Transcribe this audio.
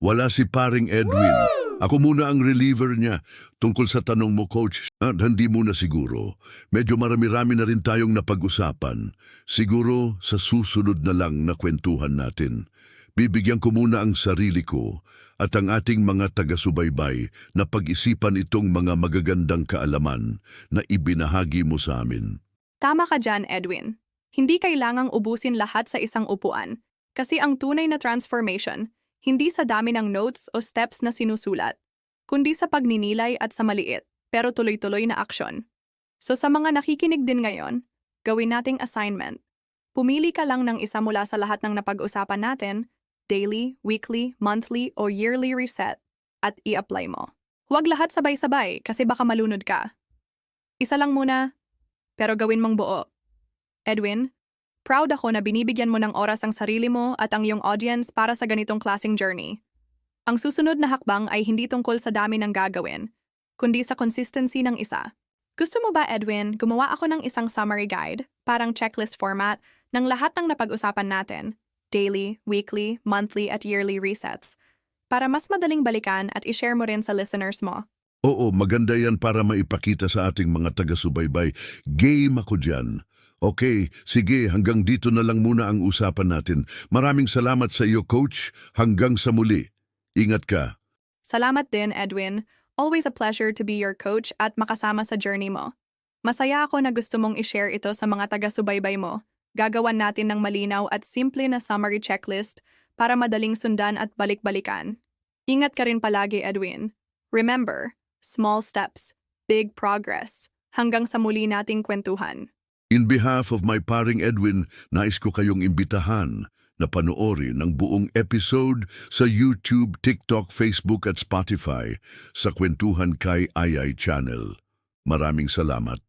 Wala si paring Edwin. Ako muna ang reliever niya. Tungkol sa tanong mo, Coach, ah, hindi muna siguro. Medyo marami-rami na rin tayong napag-usapan. Siguro sa susunod na lang na kwentuhan natin. Bibigyan ko muna ang sarili ko at ang ating mga taga-subaybay na pag-isipan itong mga magagandang kaalaman na ibinahagi mo sa amin. Tama ka dyan, Edwin. Hindi kailangang ubusin lahat sa isang upuan. Kasi ang tunay na transformation, hindi sa dami ng notes o steps na sinusulat, kundi sa pagninilay at sa maliit, pero tuloy-tuloy na aksyon. So sa mga nakikinig din ngayon, gawin nating assignment. Pumili ka lang ng isa mula sa lahat ng napag-usapan natin, daily, weekly, monthly, o yearly reset, at i-apply mo. Huwag lahat sabay-sabay kasi baka malunod ka. Isa lang muna, pero gawin mong buo. Edwin, proud ako na binibigyan mo ng oras ang sarili mo at ang iyong audience para sa ganitong klasing journey. Ang susunod na hakbang ay hindi tungkol sa dami ng gagawin, kundi sa consistency ng isa. Gusto mo ba, Edwin, gumawa ako ng isang summary guide, parang checklist format, ng lahat ng napag-usapan natin, daily, weekly, monthly at yearly resets, para mas madaling balikan at i-share mo rin sa listeners mo. Oo, maganda yan para maipakita sa ating mga taga-subaybay. Game ako dyan. Okay, sige, hanggang dito na lang muna ang usapan natin. Maraming salamat sa iyo, Coach. Hanggang sa muli. Ingat ka. Salamat din, Edwin. Always a pleasure to be your coach at makasama sa journey mo. Masaya ako na gusto mong i-share ito sa mga taga-subaybay mo. Gagawan natin ng malinaw at simple na summary checklist para madaling sundan at balik-balikan. Ingat ka rin palagi, Edwin. Remember, small steps, big progress. Hanggang sa muli nating kwentuhan. In behalf of my paring Edwin, nais ko kayong imbitahan na panoorin ang buong episode sa YouTube, TikTok, Facebook at Spotify sa Kwentuhan kay Ayay Channel. Maraming salamat.